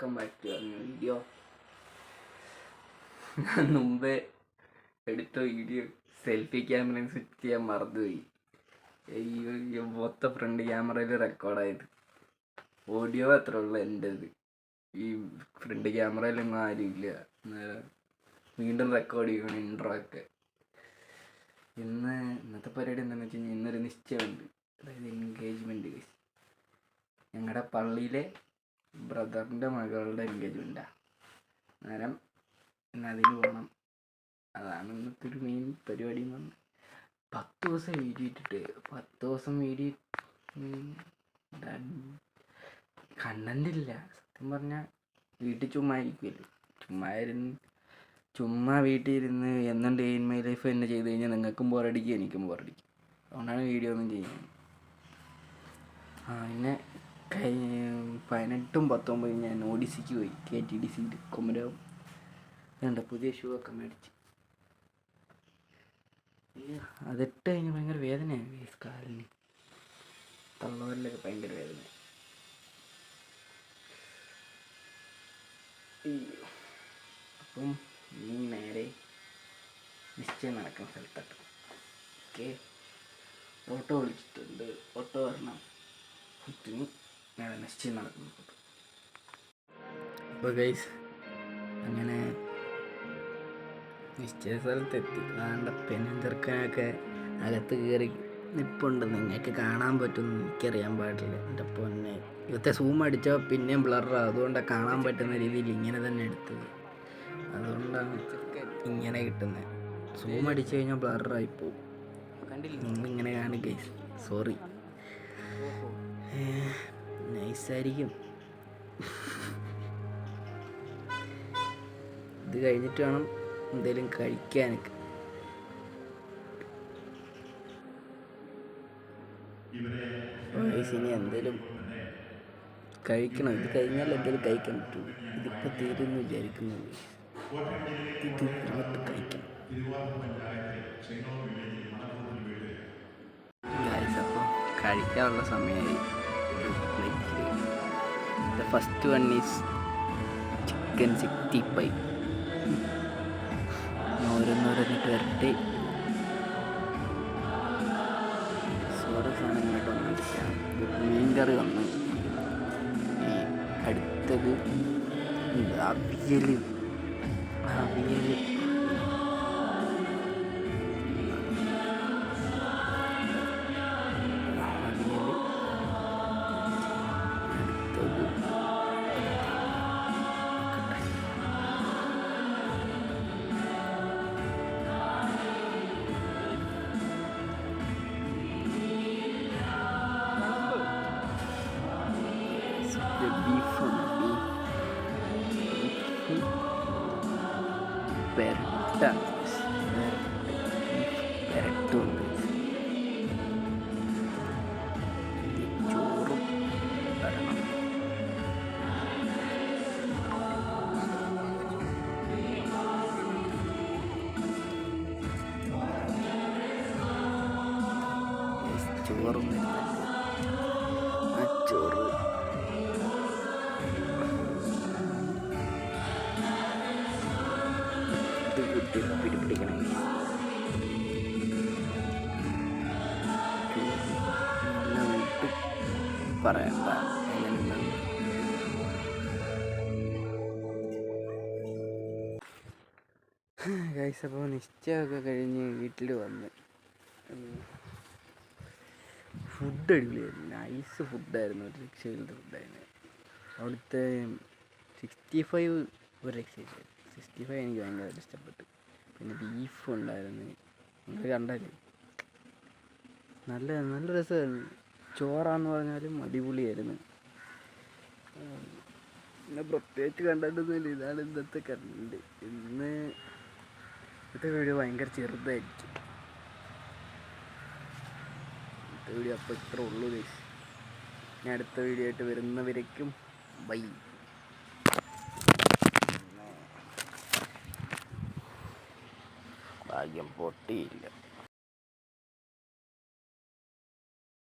Welcome back to video ഞാൻ മുമ്പേ എടുത്ത വീഡിയോ സെൽഫി ക്യാമറ സ്വിച്ച് ചെയ്യാൻ മറന്നുപോയി. അയ്യോ മൊത്തം ഫ്രണ്ട് ക്യാമറയിൽ റെക്കോർഡായത്. ഓഡിയോ അത്ര ഉള്ളു എന്റെത് ഈ ഫ്രണ്ട് ക്യാമറയിലൊന്നും ആരുമില്ല. വീണ്ടും റെക്കോർഡ് ചെയ്യണം ഇൻട്രോ ഒക്കെ. ഇന്ന് ഇന്നത്തെ പരിപാടി എന്താണെന്ന് വെച്ച് കഴിഞ്ഞാൽ ഇന്നൊരു നിശ്ചയമുണ്ട്. അതായത് എൻഗേജ്മെന്റ് ഞങ്ങളുടെ പള്ളിയിലെ ബ്രദറിന്റെ മകളുടെ എൻഗേജ്മെന്റാണ് അന്നേരം ഇന്ന് അതിന് പോകണം അതാണ് ഇന്നത്തെ ഒരു മെയിൻ പരിപാടി എന്ന് പറഞ്ഞാൽ പത്ത് ദിവസം വീഡിയോ ഇട്ടിട്ട് പത്ത് ദിവസം വീഡിയോ കണ്ടന്റ് ഇല്ല സത്യം പറഞ്ഞാൽ വീട്ടിൽ ചുമ്മാ ഇരിക്കുമല്ലോ ചുമ്മാ ഇരുന്ന് ചുമ്മാ വീട്ടിൽ ഇരുന്ന് എന്നും ഡേ ഇൻ മൈ ലൈഫ് തന്നെ ചെയ്ത് കഴിഞ്ഞാൽ നിങ്ങൾക്കും ബോറടിക്കും എനിക്കും ബോറടിക്കും അതുകൊണ്ടാണ് വീഡിയോ ഒന്നും ചെയ്യുന്നത്. ആ പിന്നെ കൈ പതിനെട്ടും പത്തൊമ്പതും ഞാൻ ഓഡിസിക്ക് പോയി. കെ ടി ഡി സി കുമരവും രണ്ട് പുതിയ ഷൂ ഒക്കെ മേടിച്ച്. അതിട്ട് കഴിഞ്ഞാൽ ഭയങ്കര വേദനയാണ് ഈ കാലിന്. തള്ളവരിലൊക്കെ ഭയങ്കര വേദന. അപ്പം നീ നേരെ നിശ്ചയം നടക്കുന്ന സ്ഥലത്തോട്ട് ഓക്കെ. ഓട്ടോ വിളിച്ചിട്ടുണ്ട്. ഓട്ടോ വരണം. ഇനി നേരെ നിശ്ചയം നടക്കുന്നു അപ്പോൾ ഗൈസ് അങ്ങനെ നിശ്ചയ സ്ഥലത്തെത്തി വേണ്ട പെണ്ണും ചെറുക്കനൊക്കെ അകത്ത് കയറി നിപ്പുണ്ട്. നിങ്ങൾക്ക് കാണാൻ പറ്റുമെന്ന് എനിക്കറിയാൻ പാടില്ല. എന്റെ പൊന്നെ. ഇവത്തെ സൂം അടിച്ചാൽ പിന്നെയും ബ്ലറാണ് അതുകൊണ്ടാണ് കാണാൻ പറ്റുന്ന രീതിയിൽ ഇങ്ങനെ തന്നെ എടുത്തത്. അതുകൊണ്ടാണ് ഇങ്ങനെ കിട്ടുന്നത് സൂം അടിച്ചു കഴിഞ്ഞാൽ ബ്ലറായി പോകും നിങ്ങളിങ്ങനെ കാണും ഗൈസ് സോറി നൈസായിരിക്കും. ഇത് കഴിഞ്ഞിട്ട് വേണം എന്തെങ്കിലും കഴിക്കാനൊക്കെ. ഇനി എന്തേലും കഴിക്കണം. ഇത് കഴിഞ്ഞാൽ എന്തേലും കഴിക്കാൻ പറ്റുള്ളൂ ഇതിപ്പോൾ തീരുമെന്ന് വിചാരിക്കുന്നു കഴിക്കാനുള്ള സമയമായി first one is chicken sixty five ഓരോന്നോരോന്നിട്ട് വരട്ടെ. ഓരോ സാധനങ്ങളായിട്ട് മീൻ കറി വന്നു. അടുത്തത് avial avial ada. Beredun curug. Curug. Curug. ഇത് കുത്തി പിടിപ്പിടിക്കണം ഗൈസ് അപ്പോൾ നിശ്ചയമൊക്കെ കഴിഞ്ഞ് വീട്ടിൽ വന്ന്. ഫുഡ് അടിപൊളിയായിരുന്നു. നൈസ് ഫുഡായിരുന്നു ഒരു രക്ഷയില്ലാത്ത ഫുഡായിരുന്നു. അവിടുത്തെ സിക്സ്റ്റി ഫൈവ് ഒരു രക്ഷയില്ല സിക്സ്റ്റി ഫൈവ് എനിക്ക് ഭയങ്കര ഇഷ്ടപ്പെട്ടു. പിന്നെ ബീഫ് ഉണ്ടായിരുന്നു. നിങ്ങൾ കണ്ടല്ലേ? നല്ല നല്ല രസമായിരുന്നു. ചോറാന്ന് പറഞ്ഞാലും അടിപൊളിയായിരുന്നു. പിന്നെ പ്രത്യേകിച്ച് കണ്ടിട്ടൊന്നുമില്ല. ഇതാണ് ഇന്നത്തെ കണ്ട് ഇന്ന് ഇന്നത്തെ വീഡിയോ ഭയങ്കര ചെറുതായിരിക്കും. ഇന്നത്തെ വീഡിയോ അപ്പോൾ ഇത്ര ഉള്ളൂ ഞാൻ അടുത്ത വീഡിയോ ആയിട്ട് വരുന്നവരേക്കും ബൈ ഭാഗ്യം പൊട്ടിയില്ല.